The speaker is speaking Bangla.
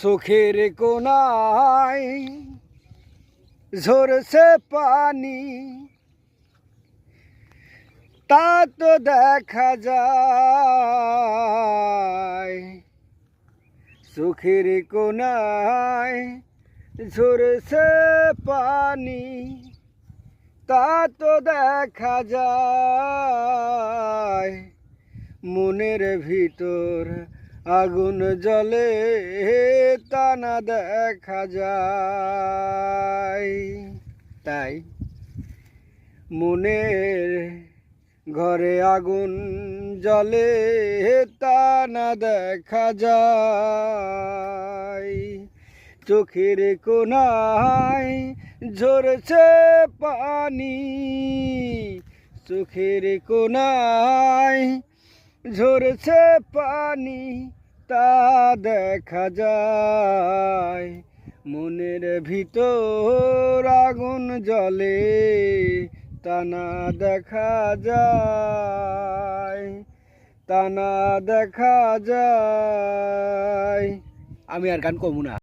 চোখের কোনায় ঝরছে পানি। তা তো দেখা যায়, চোখের কোনায় ঝরছে পানি। তা তো দেখা যায়, মনের ভিতর আগুন জ্বলে তা না দেখা যায়। তাই মনের ঘরে আগুন জ্বলে তা না দেখা যায়। চোখের কোনায় ঝরছে পানি, চোখের কোনায় ঝরছে পানি, তা দেখা যায়। মনের ভিতর আগুন জলে তা না দেখা যায়। তা না দেখা যায়। আমি আর গান কমু না।